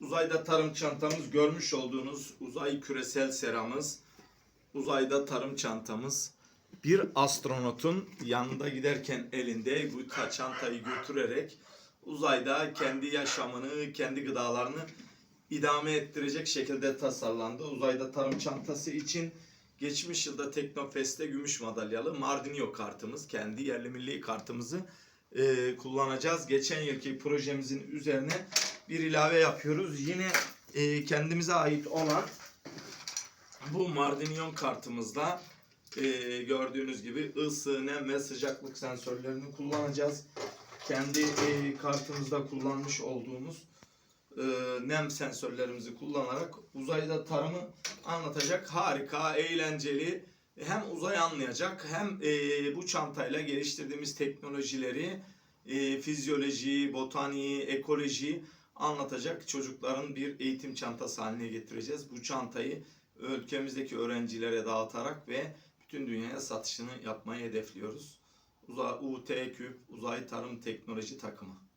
Uzayda tarım çantamız görmüş olduğunuz uzay küresel seramız, uzayda tarım çantamız. Bir astronotun yanında giderken elinde bu ta- çantayı götürerek uzayda kendi yaşamını, kendi gıdalarını idame ettirecek şekilde tasarlandı. Uzayda tarım çantası için geçmiş yılda Teknofest'te gümüş madalyalı Mardinio kartımız, kendi yerli milli kartımızı e, kullanacağız. Geçen yılki projemizin üzerine bir ilave yapıyoruz. Yine e, kendimize ait olan bu Mardinyon kartımızda e, gördüğünüz gibi ısı, nem ve sıcaklık sensörlerini kullanacağız. Kendi e, kartımızda kullanmış olduğumuz e, nem sensörlerimizi kullanarak uzayda tarımı anlatacak harika, eğlenceli hem uzay anlayacak hem e, bu çantayla geliştirdiğimiz teknolojileri, e, fizyoloji, botaniği, ekoloji anlatacak çocukların bir eğitim çantası haline getireceğiz. Bu çantayı ülkemizdeki öğrencilere dağıtarak ve bütün dünyaya satışını yapmayı hedefliyoruz. Uza, UT Küp Uzay Tarım Teknoloji Takımı.